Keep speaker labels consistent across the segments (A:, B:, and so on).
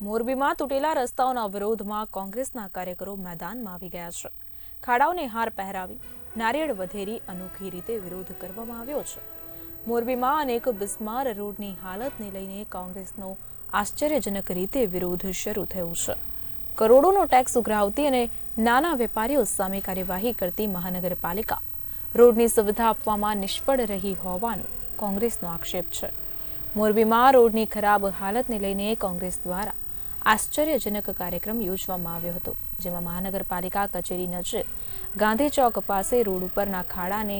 A: મોરબીમાં તૂટેલા રસ્તાઓના વિરોધમાં કોંગ્રેસના કાર્યકરો મેદાનમાં આવી ગયા છે. ખાડાઓને હાર પહેરાવી નારિયેળ વધેરી અનોખી રીતે વિરોધ કરવામાં આવ્યો છે. મોરબીમાં અનેક બિસ્માર રોડની હાલતને લઈને કોંગ્રેસનો આશ્ચર્યજનક રીતે વિરોધ શરૂ થયો છે. કરોડોનો ટેક્સ ઉઘરાવતી અને નાના વેપારીઓ સામે કાર્યવાહી કરતી મહાનગરપાલિકા રોડની સુવિધા આપવામાં નિષ્ફળ રહી હોવાનો કોંગ્રેસનો આક્ષેપ છે. મોરબીમાં રોડની ખરાબ હાલતને લઈને કોંગ્રેસ દ્વારા આશ્ચર્યજનક કાર્યક્રમ યોજવામાં આવ્યો હતો, જેમાં મહાનગરપાલિકા કચેરી નજીક ગાંધી ચોક પાસે રોડ ઉપરના ખાડાને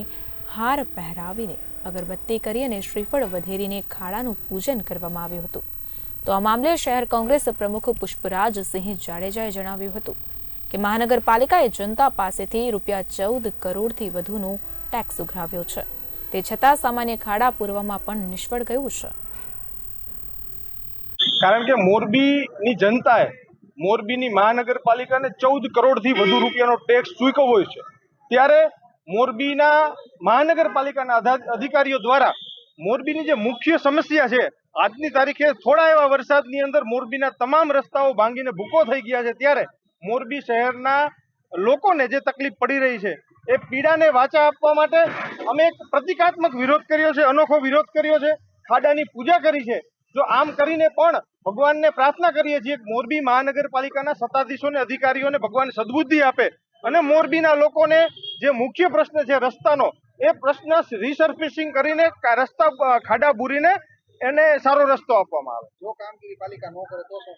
A: હાર પહેરાવીને અગરબત્તી કરી અને શ્રીફળ વધેરીને ખાડાનું પૂજન કરવામાં આવ્યું હતું. તો આ મામલે શહેર કોંગ્રેસ પ્રમુખ પુષ્પરાજસિંહ જાડેજાએ જણાવ્યું હતું કે મહાનગરપાલિકાએ જનતા પાસેથી રૂપિયા ચૌદ કરોડથી વધુનો ટેક્સ ઉઘરાવ્યો છે. તે છતાં સામાન્ય ખાડા પૂરવામાં પણ નિષ્ફળ ગયું છે.
B: કારણ કે મોરબીની જનતાએ મોરબીની મહાનગરપાલિકાને ચૌદ કરોડથી વધુ રૂપિયાનો ટેક્સ ચૂકવ્યો છે. ત્યારે મોરબીના મહાનગરપાલિકાના અધિકારીઓ દ્વારા મોરબીની જે મુખ્ય સમસ્યા છે, આજની તારીખે થોડા એવા વરસાદની અંદર મોરબીના તમામ રસ્તાઓ ભાંગીને ભૂકો થઈ ગયા છે. ત્યારે મોરબી શહેરના લોકોને જે તકલીફ પડી રહી છે, એ પીડાને વાચા આપવા માટે અમે એક પ્રતિકાત્મક વિરોધ કર્યો છે, અનોખો વિરોધ કર્યો છે. ખાડાની પૂજા કરી છે. જો આમ કરીને પણ ભગવાનને પ્રાર્થના કરીએ છીએ મોરબી મહાનગરપાલિકાના સત્તાધીશોને અધિકારીઓને ભગવાન સદબુદ્ધિ આપે અને મોરબીના લોકોને જે મુખ્ય પ્રશ્ન છે રસ્તાનો એ પ્રશ્ન રિસર્ફિસિંગ કરીને રસ્તા ખાડા બુરીને એને સારો રસ્તો આપવામાં આવે.
C: જો કામગીરી પાલિકા ન કરે તો શું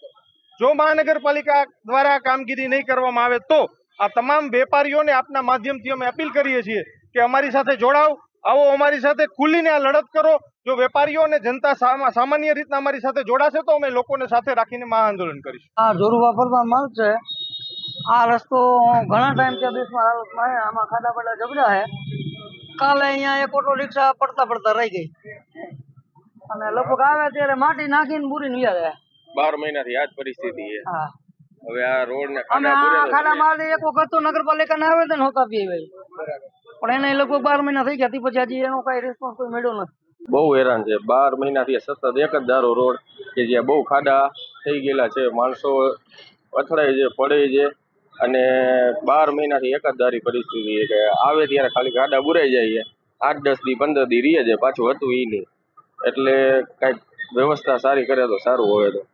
B: જો મહાનગરપાલિકા દ્વારા કામગીરી નહીં કરવામાં આવે તો આ તમામ વેપારીઓને આપના માધ્યમથી અમે અપીલ કરીએ છીએ કે અમારી સાથે જોડાવ આવો અમારી સાથે ખુલીને આ લડત કરો. જો વેપારીઓ અને જનતા સામાન્ય રીતના અમારી સાથે જોડાશે તો અમે લોકોને સાથે રાખીને મહા આંદોલન કરીશું.
D: આ જોરું વાપરવા માલ છે. આ રસ્તો ઘણા ટાઈમ હાલતમાં છે આમાં ખાડા પડ્યા ઝઘડા છે. કાલે અહીંયા એક ઓટો રિક્ષા પડતા પડતા રહી ગઈ. અને લગભગ આવે ત્યારે માટી નાખીને બુરી વ્યા જાય
E: બાર મહિનાથી આ જ પરિસ્થિતિ છે.
D: હા.
E: હવે આ રોડ ને
D: અમે
E: ખાડા
D: ખાડામાં એક વખત તો નગરપાલિકા ને આવે તો નહોતા પી ભાઈ પણ એને લોકો બાર મહિના થઈ ગયા. પછી હજી એનો કઈ રિસ્પોન્સ કોઈ મળ્યો નથી.
E: બહુ હેરાન છે. બાર મહિનાથી સતત એક જ ધારો રોડ કે જ્યાં બહુ ખાડા થઈ ગયેલા છે. માણસો અથડાય છે, પડે છે અને બાર મહિનાથી એક જ ધારી પરિસ્થિતિ છે કે આવે ત્યારે ખાલી ખાડા બુરાઈ જાય છે. આઠ દસ દી, પંદર દી રીએ છે. પાછું હતું એ નહીં. એટલે કાંઈક વ્યવસ્થા સારી કરે તો સારું હોય તો.